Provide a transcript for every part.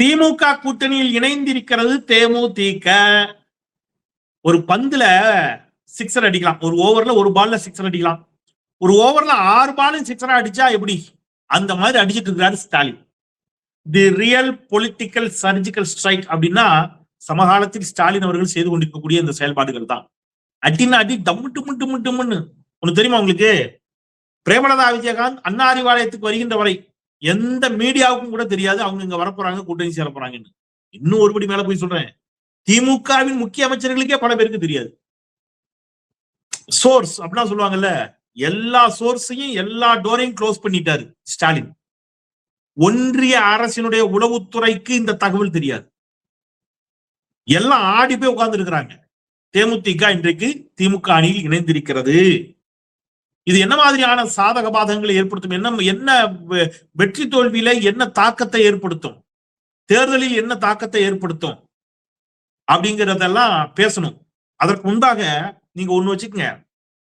திமுக கூட்டணியில் இணைந்திருக்கிறது தேமுதிக. ஒரு பந்துல சிக்ஸர் அடிக்கலாம். ஒரு ஓவர்ல ஒரு பால்ல சிக்ஸர் அடிக்கலாம். ஒரு ஓவர்ல ஆறு பாலும் சிக்ஸரா அடிச்சா எப்படி? அந்த மாதிரி அடிச்சுட்டு இருக்கிறாரு Stalin. The real political surgical strike அப்படின்னா சமகாலத்தில் ஸ்டாலின் அவர்கள் செய்து கொண்டிருக்கக்கூடிய இந்த செயல்பாடுகள் தான். அடினா அடி டம்மு முட்டு முட்டுமுன்னு ஒண்ணு தெரியுமா உங்களுக்கு? பிரேமலதா விஜயகாந்த் அண்ணா அறிவாலயத்துக்கு வருகின்ற வரை எந்த மீடியாவுக்கும் கூட தெரியாது அவங்க இங்க வரப்போறாங்க கூட்டணி சேர போறாங்கன்னு. இன்னும் ஒருபடி மேல போய் சொல்றேன். திமுகவின் முக்கிய அமைச்சர்களுக்கே பல பேருக்கு தெரியாது. சோர்ஸ் அப்படின்னா சொல்லுவாங்கல்ல எல்லா சோர்ஸையும் எல்லா டோரையும் க்ளோஸ் பண்ணிட்டாரு ஸ்டாலின். ஒன்றிய அரசினுடைய உளவுத்துறைக்கு இந்த தகவல் தெரியாது. எல்லாம் ஆடி போய் உட்கார்ந்து இருக்கிறாங்க தேமுதிக இன்றைக்கு திமுக அணியில் இணைந்திருக்கிறது. இது என்ன மாதிரியான சாதக பாதகங்களை ஏற்படுத்தும்? என்ன என்ன வெ- வெற்றி தோல்வியில என்ன தாக்கத்தை ஏற்படுத்தும்? தேர்தலில் என்ன தாக்கத்தை ஏற்படுத்தும்? அப்படிங்கறதெல்லாம் பேசணும். அதற்கு முன்பாக நீங்க ஒண்ணு வச்சுக்கங்க.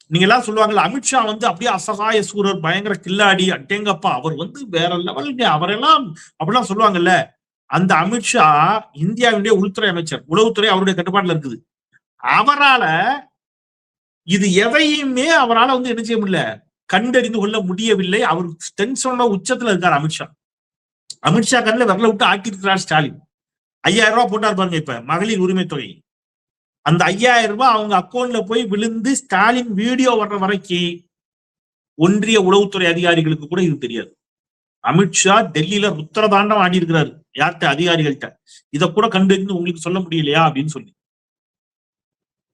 நீங்க எல்லாம் சொல்லுவாங்கல்ல அமித்ஷா வந்து அப்படியே அசகாய சூரர் பயங்கர கில்லாடி அட்டேங்கப்பா. அவர் வந்து வேற லெவலுங்க அவரெல்லாம் அப்படிலாம் சொல்லுவாங்கல்ல. அந்த அமித்ஷா இந்தியாவினுடைய உள்துறை அமைச்சர் உளவுத்துறை அவருடைய கட்டுப்பாட்டுல இருக்குது. அவரால இது எதையுமே அவரால வந்து என்ன செய்ய முடியல? கண்டறிந்து கொள்ள முடியவில்லை. அவர் டென்ஷனோட உச்சத்துல இருக்கார் அமித்ஷா அமித்ஷா கண்ணில் விரல விட்டு ஆக்கியிருக்கிறார் ஸ்டாலின். ஐயாயிரம் ரூபாய் போட்டார் பாருங்க இப்ப மகளிர் உரிமை தொகை. அந்த ஐயாயிரம் ரூபாய் அவங்க அக்கௌண்ட்ல போய் விழுந்து ஸ்டாலின் வீடியோ வர்ற வரைக்கும் ஒன்றிய உளவுத்துறை அதிகாரிகளுக்கு கூட இது தெரியாது. அமித்ஷா டெல்லியில ருத்திரதாண்டம் ஆடி இருக்கிறாரு யார்கிட்ட? அதிகாரிகள்கிட்ட. இதை கூட கண்டறிந்து உங்களுக்கு சொல்ல முடியலையா? அப்படின்னு சொல்லி.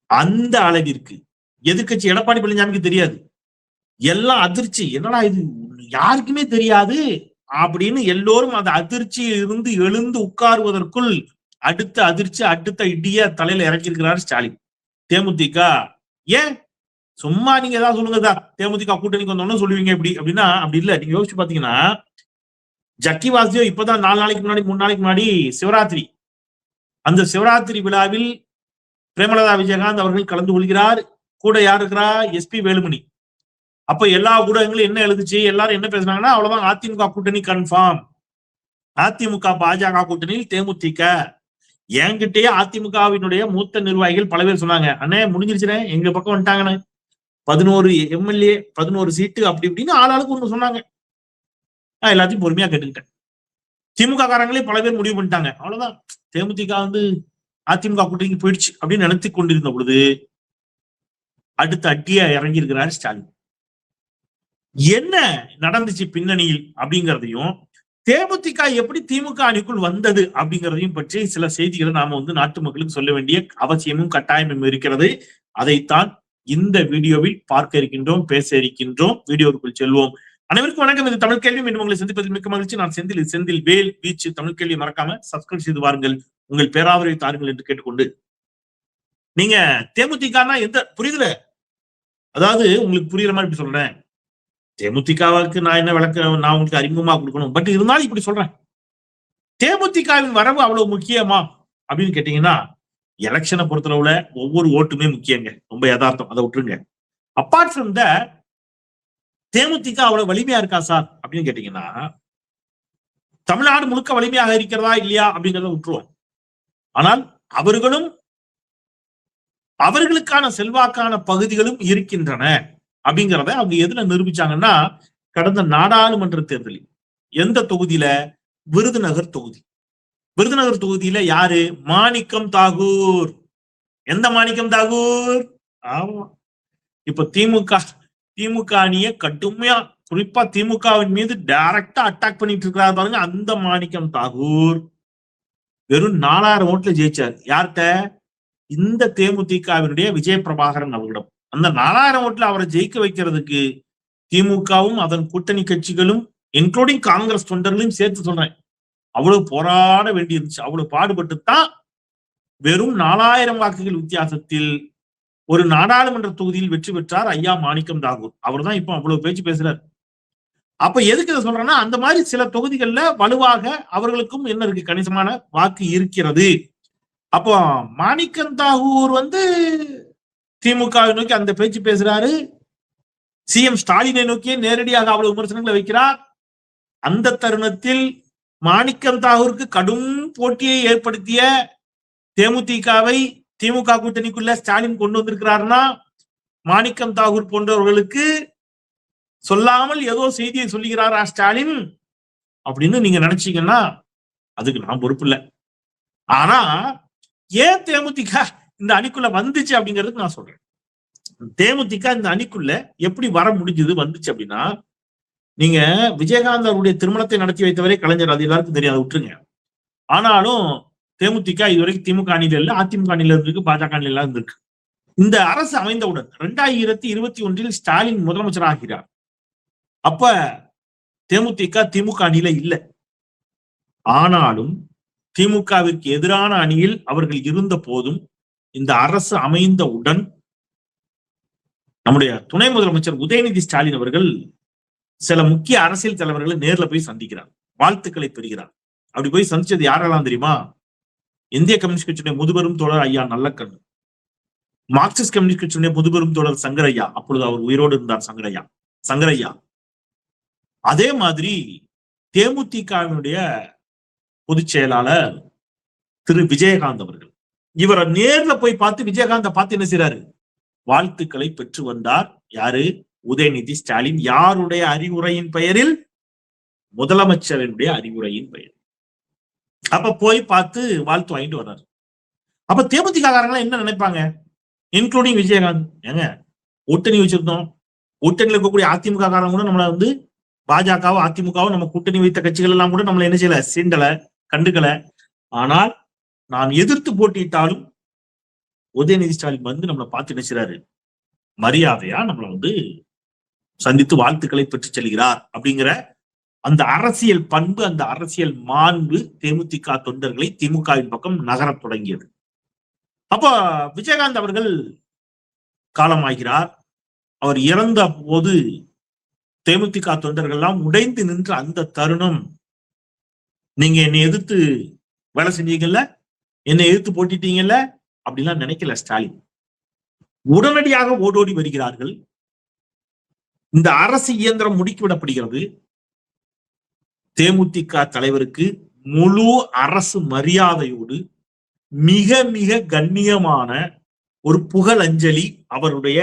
அந்த அளவிற்கு எதிர்கட்சி எடப்பாடி பழனிசாமிக்கு தெரியாது. எல்லாம் அதிர்ச்சி. என்னடா இது? யாருக்குமே தெரியாது அப்படின்னு எல்லோரும் அந்த அதிர்ச்சியில் இருந்து எழுந்து உட்காருவதற்குள் அடுத்த அதிர்ச்சி அடுத்த இடிய தலையில இறக்கியிருக்கிறார் ஸ்டாலின். தேமுதிக. ஏன்? சும்மா நீங்க ஏதாவது சொல்லுங்கதா தேமுதிக கூட்டணிக்கு வந்தோம்னு சொல்லுவீங்க இப்படி. அப்படின்னா அப்படி இல்ல. நீங்க யோசிச்சு பாத்தீங்கன்னா ஜக்கி வாசியோ இப்பதான் நாலு நாளைக்கு முன்னாடி மூணு நாளைக்கு முன்னாடி சிவராத்திரி. அந்த சிவராத்திரி விழாவில் பிரேமலதா விஜயகாந்த் அவர்கள் கலந்து கொள்கிறார். கூட யார் இருக்கிறா? எஸ்பி வேலுமணி. அப்ப எல்லா ஊடகங்களும் என்ன எழுதுச்சு? எல்லாரும் என்ன பேசுனாங்கன்னா அவ்வளவுதான். அதிமுக கூட்டணி கன்ஃபார்ம் அதிமுக பாஜக கூட்டணியில் தேமுதிக. என்கிட்டயே அதிமுகவினுடைய மூத்த நிர்வாகிகள் பல பேர் சொன்னாங்க அண்ணே முடிஞ்சிருச்சுனே எங்க பக்கம் வந்துட்டாங்கண்ணே. பதினோரு எம்எல்ஏ பதினோரு சீட்டு அப்படி இப்படின்னு ஆளாளுக்கு ஒண்ணு சொன்னாங்க. நான் எல்லாத்தையும் பொறுமையா கேட்டுக்கிட்டேன். திமுக காரங்களே பல பேர் முடிவு பண்ணிட்டாங்க. அவ்வளவுதான். தேமுதிக வந்து அதிமுக கூட்டணிக்கு போயிடுச்சு அப்படின்னு நினைத்து கொண்டிருந்த பொழுது அடுத்த அட்டியா இறங்கி இருக்கிறார் ஸ்டாலின். என்ன நடந்துச்சு பின்னணியில் அப்படிங்கிறதையும் தேமுதிக எப்படி திமுக அணிக்குள் வந்தது அப்படிங்கிறதையும் பற்றி சில செய்திகளை நாம வந்து நாட்டு மக்களுக்கு சொல்ல வேண்டிய அவசியமும் கட்டாயமும் இருக்கிறது. அதைத்தான் இந்த வீடியோவில் பார்க்க இருக்கின்றோம் பேச இருக்கின்றோம். வீடியோவுக்குள் செல்வோம். அனைவருக்கும் வணக்கம். இது தமிழ் கேள்வி. மீண்டும் உங்களை சந்திப்பதில் மிக்க மகிழ்ச்சி. நான் செந்தில். செந்தில் வேல் பீச் தமிழ் கேள்வி மறக்காம சப்ஸ்கிரைப் செய்து வாருங்கள். உங்கள் பேராவரை தாருங்கள் என்று கேட்டுக்கொண்டு. நீங்க தேமுதிகனா எந்த புரியுதுல அதாவது உங்களுக்கு புரியுற மாதிரி இப்படி சொல்றேன். தேமுதிகவுக்கு நான் என்ன விளக்க நான் உங்களுக்கு அறிமுகமா கொடுக்கணும். பட் இருந்தாலும் இப்படி சொல்றேன். தேமுதிகவின் வரவு அவ்வளவு முக்கியமா? அப்படின்னு கேட்டீங்கன்னா எலெக்ஷனை பொறுத்தளவுல ஒவ்வொரு ஓட்டுமே முக்கியங்க. ரொம்ப யதார்த்தம். அதை விட்டுருங்க. அப்பார்ட் ஃப்ரம் த தேமுதிக அவ்வளவு வலிமையா இருக்கா சார் அப்படின்னு கேட்டீங்கன்னா தமிழ்நாடு முழுக்க வலிமையாக இருக்கிறதா இல்லையா அப்படிங்கிறத விட்டுருவோம். ஆனால் அவர்களும் அவர்களுக்கான செல்வாக்கான பகுதிகளும் இருக்கின்றன. அப்படிங்கிறத அவங்க எதுல நிரூபிச்சாங்கன்னா கடந்த நாடாளுமன்ற தேர்தலில் எந்த தொகுதியில? விருதுநகர் தொகுதி. விருதுநகர் தொகுதியில யாரு? மாணிக்கம் தாகூர். எந்த மாணிக்கம் தாகூர்? ஆமா. இப்ப திமுக திமுக அணிய கடுமையா குறிப்பா திமுகவின் மீது டைரக்டா அட்டாக் பண்ணிட்டு இருக்கிறார் பாருங்க அந்த மாணிக்கம் தாகூர். வெறும் நாலாயிரம் ஓட்டுல ஜெயிச்சார். யார்கிட்ட? இந்த தேமுதிகவினுடைய விஜய பிரபாகரன் அவர்களிடம். அந்த நாலாயிரம் ஓட்டுல அவரை ஜெயிக்க வைக்கிறதுக்கு திமுகவும் அதன் கூட்டணி கட்சிகளும் இன்க்ளூடிங் காங்கிரஸ் தொண்டர்களையும் சேர்த்து சொல்றேன். அவ்வளவு போராட வேண்டி இருந்துச்சு அவ்வளவு பாடுபட்டு தான் வெறும் நாலாயிரம் வாக்குகள் வித்தியாசத்தில் ஒரு நாடாளுமன்ற தொகுதியில் வெற்றி பெற்றார் ஐயா மாணிக்கம் தாகூர். அவர் தான் இப்போ அவ்வளவு பேச்சு பேசுறாரு. அப்ப எதுக்கு இதை சொல்றேன்னா அந்த மாதிரி சில தொகுதிகள்ல வலுவாக அவர்களுக்கும் என்ன இருக்கு? கணிசமான வாக்கு இருக்கிறது. அப்போ மாணிக்கம் தாகூர் வந்து திமுகவை நோக்கி அந்த பேச்சு பேசுறாரு. சிஎம் ஸ்டாலினை நோக்கியே நேரடியாக அவ்வளவு விமர்சனங்களை வைக்கிறார். அந்த தருணத்தில் மாணிக்கம் தாகூருக்கு கடும் போட்டியை ஏற்படுத்திய தேமுதிகவை திமுக கூட்டணிக்குள்ள ஸ்டாலின் கொண்டு வந்திருக்கிறாருன்னா மாணிக்கம் தாகூர் போன்றவர்களுக்கு சொல்லாமல் ஏதோ செய்தியை சொல்லுகிறாரா ஸ்டாலின்? அப்படின்னு நீங்க நினைச்சீங்கன்னா அதுக்கு நான் பொறுப்பு இல்லை. ஆனா ஏன் தேமுதிக இந்த அணிக்குள்ள வந்துச்சு அப்படிங்கிறதுக்கு நான் சொல்றேன். தேமுதிக இந்த அணிக்குள்ள எப்படி வர முடிஞ்சது வந்துச்சு அப்படின்னா நீங்க விஜயகாந்த் அவருடைய திருமணத்தை நடத்தி வைத்தவரே கலைஞர் அது எல்லாருக்கும் தெரியாது விட்டுருங்க. ஆனாலும் தேமுதிக இதுவரைக்கும் திமுக அணியில இல்ல அதிமுக அணியில இருந்திருக்கு பாஜக அணியில எல்லாம் இருக்கு இந்த அரசு அமைந்தவுடன் ரெண்டாயிரத்தி இருபத்தி ஒன்றில் ஸ்டாலின் முதலமைச்சர் ஆகிறார். அப்ப தேமுதிக திமுக அணியில இல்ல. ஆனாலும் திமுகவிற்கு எதிரான அணியில் அவர்கள் இருந்த போதும் இந்த அரசு அமைந்த உடன் நம்முடைய துணை முதலமைச்சர் உதயநிதி ஸ்டாலின் அவர்கள் சில முக்கிய அரசியல் தலைவர்களை நேர்ல போய் சந்திக்கிறார். வாழ்த்துக்களை பெறுகிறார். அப்படி போய் சந்திச்சது யாரெல்லாம் தெரியுமா? இந்திய கம்யூனிஸ்ட் கட்சியுடைய முதுபெரும் தோழர் ஐயா நல்லக்கண்ணு. மார்க்சிஸ்ட் கம்யூனிஸ்ட் கட்சியுடைய முதுபெரும் தோழர் சங்கரையா. அப்பொழுது அவர் உயிரோடு இருந்தார் சங்கரையா. சங்கரையா. அதே மாதிரி தேமுதிகவினுடைய பொதுச் செயலாளர் திரு விஜயகாந்த் அவர்கள். இவரை நேர்ல போய் பார்த்து விஜயகாந்த பார்த்து என்ன செய்யறாரு வாழ்த்துக்களை பெற்று வந்தார். யாரு? உதயநிதி ஸ்டாலின். யாருடைய அறிவுரையின் பெயரில்? முதலமைச்சரினுடைய அறிவுரையின் பெயர். அப்ப போய் பார்த்து வாழ்த்து வாங்கிட்டு வர்றாரு. அப்ப தேமுதிக என்ன நினைப்பாங்க? இன்க்ளூடிங் விஜயகாந்த். ஏங்க கூட்டணி வச்சிருந்தோம். கூட்டணியில் இருக்கக்கூடிய அதிமுக காரங்க கூட நம்மளை வந்து பாஜகவும் அதிமுகவும் நம்ம கூட்டணி வைத்த கட்சிகள் எல்லாம் கூட நம்மளை என்ன செய்யல? சீண்டலை. கண்டுக்கல. ஆனால் நாம் எதிர்த்து போட்டியிட்டாலும் உதயநிதி ஸ்டாலின் வந்து நம்மளை பார்த்து நினைச்சாரு மரியாதையா நம்மளை வந்து சந்தித்து வாழ்த்துக்களை பெற்று செல்கிறார் அப்படிங்கிற அந்த அரசியல் பண்பு அந்த அரசியல் மாண்பு தேமுதிக தொண்டர்களை திமுகவின் பக்கம் நகரத் தொடங்கியது. அப்போ விஜயகாந்த் அவர்கள் காலமாகிறார். அவர் இறந்த போது தேமுதிக தொண்டர்கள் எல்லாம் உடைந்து நின்ற அந்த தருணம் நீங்க என்னை எதிர்த்து வேலை செஞ்சீங்கல்ல? என்னை எதிர்த்து போட்டிட்டீங்கல்ல? அப்படிலாம் நினைக்கல ஸ்டாலின். உடனடியாக ஓடோடி வருகிறார்கள். இந்த அரசு இயந்திரம் முடுக்கிவிடப்படுகிறது. தேமுதிக தலைவருக்கு முழு அரசு மரியாதையோடு மிக மிக கண்ணியமான ஒரு புகழஞ்சலி அவருடைய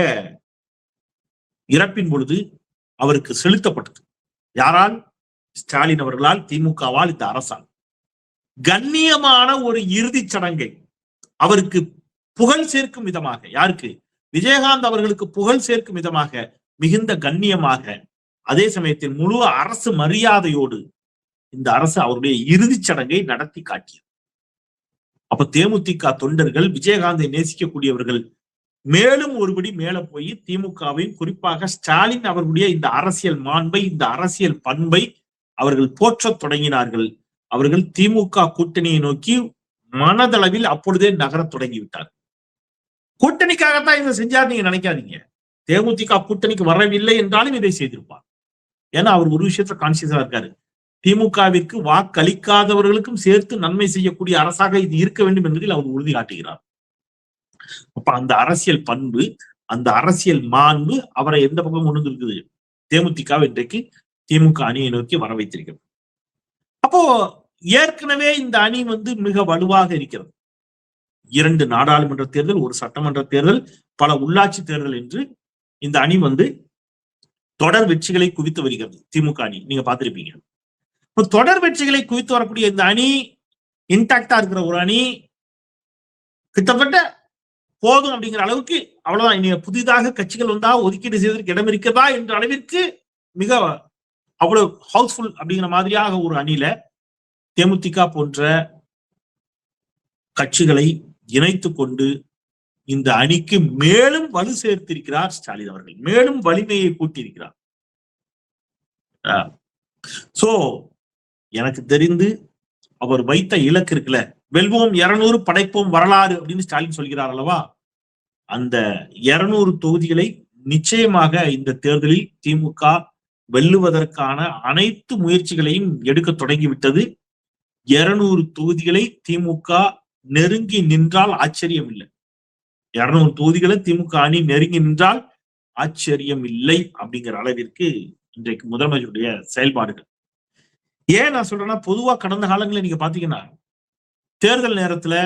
இறப்பின் பொழுது அவருக்கு செலுத்தப்பட்டது. யாரால்? ஸ்டாலின் அவர்களால் திமுகவால் இந்த அரசால் கண்ணியமான ஒரு இறுதிச் சடங்கை அவருக்கு புகழ் சேர்க்கும் விதமாக யாருக்கு? விஜயகாந்த் அவர்களுக்கு புகழ் சேர்க்கும் விதமாக மிகுந்த கண்ணியமாக அதே சமயத்தில் முழு அரசு மரியாதையோடு இந்த அரசு அவருடைய இறுதிச் சடங்கை நடத்தி காட்டியது. அப்ப தேமுதிக தொண்டர்கள் விஜயகாந்தை நேசிக்கக்கூடியவர்கள் மேலும் ஒருபடி மேல போய் திமுகவையும் குறிப்பாக ஸ்டாலின் அவர்களுடைய இந்த அரசியல் மாண்பை இந்த அரசியல் பண்பை அவர்கள் போற்றத் தொடங்கினார்கள். அவர்கள் திமுக கூட்டணியை நோக்கி மனதளவில் அப்பொழுதே நகரத் தொடங்கிவிட்டார். கூட்டணிக்காகத்தான் இதை செஞ்சார் நீங்க நினைக்காதீங்க. தேமுதிக கூட்டணிக்கு வரவில்லை என்றாலும் இதை செய்திருப்பார். ஏன்னா அவர் ஒரு விஷயத்துல கான்சியஸா இருக்காரு. திமுகவிற்கு வாக்களிக்காதவர்களுக்கும் சேர்த்து நன்மை செய்யக்கூடிய அரசாக இது இருக்க வேண்டும் என்பதில் அவர் உறுதி காட்டுகிறார். அப்ப அந்த அரசியல் பண்பு அந்த அரசியல் மாண்பு அவரை எந்த பக்கம் கொண்டு இருக்குது தேமுதிக இன்றைக்கு திமுக அணியை நோக்கி வர வைத்திருக்கிறது. அப்போ ஏற்கனவே இந்த அணி வந்து மிக வலுவாக இருக்கிறது. இரண்டு நாடாளுமன்ற தேர்தல் ஒரு சட்டமன்ற தேர்தல் பல உள்ளாட்சி தேர்தல் என்று இந்த அணி வந்து தொடர் வெற்றிகளை குவித்து வருகிறது திமுக அணி. நீங்க பார்த்திருப்பீங்க. இப்போ தொடர் வெற்றிகளை குவித்து வரக்கூடிய இந்த அணி இன்டாக்டா இருக்கிற ஒரு அணி கிட்டத்தட்ட போதும் அப்படிங்கிற அளவுக்கு அவ்வளவுதான். இனி புதிதாக கட்சிகள் வந்தா ஒதுக்கீடு செய்வதற்கு இடம் இருக்கிறதா என்ற அளவிற்கு மிக அவ்வளவு ஹவுஸ்ஃபுல் அப்படிங்கிற மாதிரியாக ஒரு அணியில தேமுதிக போன்ற கட்சிகளை இணைத்து கொண்டு இந்த அணிக்கு மேலும் வலு சேர்த்திருக்கிறார் ஸ்டாலின் அவர்கள். மேலும் வலிமையை கூட்டியிருக்கிறார். சோ எனக்கு தெரிந்து அவர் வைத்த இலக்கு இருக்குல்ல வெல்வோம் இருநூறு படைப்போம் வரலாறு அப்படின்னு ஸ்டாலின் சொல்கிறார் அல்லவா? அந்த இருநூறு தொகுதிகளை நிச்சயமாக இந்த தேர்தலில் திமுக வெல்லுவதற்கான அனைத்து முயற்சிகளையும் எடுக்க தொடங்கிவிட்டது. இருநூறு தொகுதிகளை திமுக நெருங்கி நின்றால் ஆச்சரியம் இல்லை இருநூறு தொகுதிகளை திமுக அணி நெருங்கி நின்றால் ஆச்சரியம் இல்லை அப்படிங்கிற அளவிற்கு இன்றைக்கு முதலமைச்சருடைய செயல்பாடுகள். ஏன் நான் சொல்றேன்னா பொதுவா கடந்த காலங்களில் நீங்க பாத்தீங்கன்னா தேர்தல் நேரத்துல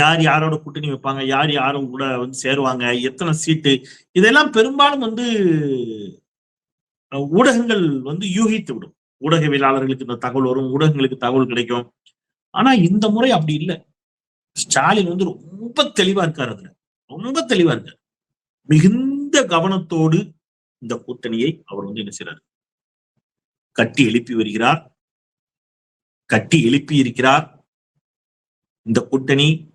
யார் யாரோட கூட்டணி வைப்பாங்க யார் யாரும் கூட வந்து சேருவாங்க எத்தனை சீட்டு இதெல்லாம் பெரும்பாலும் வந்து ஊடகங்கள் வந்து யூகித்து விடும். ஊடகவியலாளர்களுக்கு இந்த தகவல் வரும் ஊடகங்களுக்கு தகவல் கிடைக்கும். ஆனா இந்த முறை அப்படி இல்லை. ஸ்டாலின் வந்து ரொம்ப தெளிவா இருக்காரு அதுல. ரொம்ப தெளிவா இருக்காரு. மிகுந்த கவனத்தோடு இந்த கூட்டணியை அவர் வந்து என்ன செய்றாரு? கட்டி எழுப்பி வருகிறார். கட்டி எழுப்பி இருக்கிறார். இந்த கூட்டணி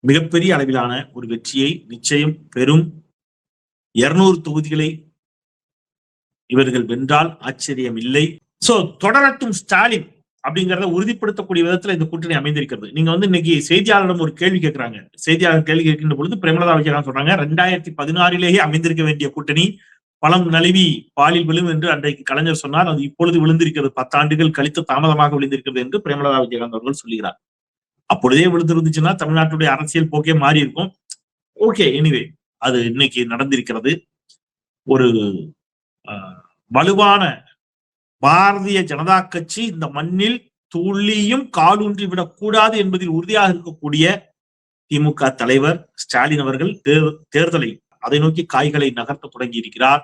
மிகப்பெரிய அளவிலான ஒரு வெற்றியை நிச்சயம் பெறும். இருநூறு தொகுதிகளை இவர்கள் வென்றால் ஆச்சரியம் இல்லை. சோ தொடரட்டும் ஸ்டாலின் அப்படிங்கறத உறுதிப்படுத்தக்கூடிய விதத்துல இந்த கூட்டணி அமைந்திருக்கிறது. நீங்க வந்து இன்னைக்கு செய்தியாளரிடம் ஒரு கேள்வி கேட்கிறாங்க செய்தியாளர் கேள்வி கேட்கின்ற பொழுது பிரேமலதா விஜயகாந்த் சொல்றாங்க ரெண்டாயிரத்தி பதினாறிலேயே அமைந்திருக்க வேண்டிய கூட்டணி பழம் நழுவி பாலில் விழும் என்று அன்றைக்கு கலைஞர் சொன்னார். அது இப்பொழுது விழுந்திருக்கிறது. பத்தாண்டுகள் கழித்து தாமதமாக விழுந்திருக்கிறது என்று பிரேமலதா விஜயகாந்த் அவர்கள் சொல்லுகிறார். அப்பொழுதே விழுந்திருந்துச்சுன்னா தமிழ்நாட்டுடைய அரசியல் போக்கே மாறி இருக்கும் ஓகே எனிவே அது இன்னைக்கு நடந்திருக்கிறது. ஒரு வலுவான பாரதிய ஜனதா கட்சி இந்த மண்ணில் துள்ளியும் காலூன்றி விடக்கூடாது என்பதில் உறுதியாக இருக்கக்கூடிய திமுக தலைவர் ஸ்டாலின் அவர்கள் தேர்- தேர்தலை அதை நோக்கி காய்களை நகர்த்த தொடங்கி இருக்கிறார்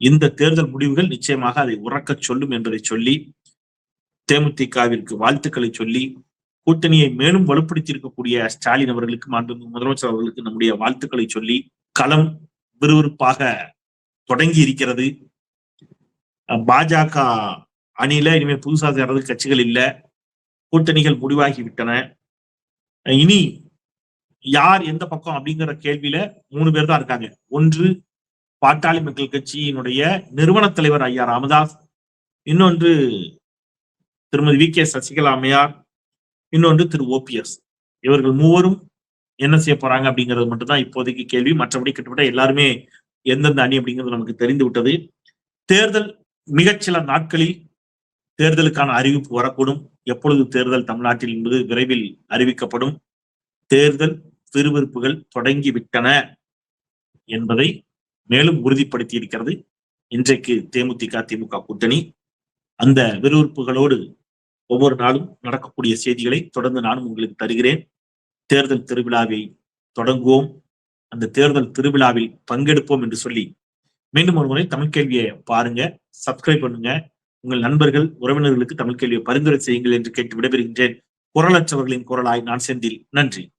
இந்த தேர்தல் முடிவுகள் நிச்சயமாக அதை உறக்கச் சொல்லும் என்பதை சொல்லி தேமுதிகவிற்கு வாழ்த்துக்களை சொல்லி கூட்டணியை மேலும் வலுப்படுத்தி இருக்கக்கூடிய ஸ்டாலின் அவர்களுக்கு மாண்புமிகு முதலமைச்சர் அவர்களுக்கு நம்முடைய வாழ்த்துக்களை சொல்லி களம் விறுவிறுப்பாக தொடங்கி இருக்கிறது பாஜக அணியில இனிமேல் புதுசா சேர்றது கட்சிகள் இல்ல. கூட்டணிகள் முடிவாகி விட்டன. இனி யார் எந்த பக்கம் அப்படிங்கிற கேள்வியில மூணு பேர் தான் இருக்காங்க. ஒன்று பாட்டாளி மக்கள் கட்சியினுடைய நிறுவன தலைவர் ஐயா ராமதாஸ். இன்னொன்று திருமதி வி கே சசிகலா அம்மையார். இன்னொன்று திரு ஓபிஎஸ் இவர்கள் மூவரும் என்ன செய்ய போறாங்க அப்படிங்கிறது மட்டும்தான் இப்போதைக்கு கேள்வி. மற்றபடி கிட்டத்தட்ட எல்லாருமே எந்தெந்த அணி அப்படிங்கிறது நமக்கு தெரிந்து விட்டது. தேர்தல் மிகச்சில நாட்களில் தேர்தலுக்கான அறிவிப்பு வரக்கூடும். எப்பொழுது தேர்தல் தமிழ்நாட்டில் என்பது விரைவில் அறிவிக்கப்படும். தேர்தல் விறுவிறுப்புகள் தொடங்கிவிட்டன என்பதை மேலும் உறுதிப்படுத்தி இருக்கிறது இன்றைக்கு தேமுதிக திமுக கூட்டணி அந்த விறுவிறுப்புகளோடு ஒவ்வொரு நாளும் நடக்கக்கூடிய செய்திகளை தொடர்ந்து நானும் உங்களுக்கு தருகிறேன். தேர்தல் திருவிழாவை தொடங்குவோம். அந்த தேர்தல் திருவிழாவில் பங்கெடுப்போம் என்று சொல்லி மீண்டும் ஒரு முறை தமிழ் கேள்வியை பாருங்க சப்ஸ்கிரைப் பண்ணுங்க. உங்கள் நண்பர்கள் உறவினர்களுக்கு தமிழ் கேள்வியை பரிந்துரை செய்யுங்கள் என்று கேட்டு விடைபெறுகின்றேன். குரலற்றவர்களின் குரலாய் நான் செந்தில். நன்றி.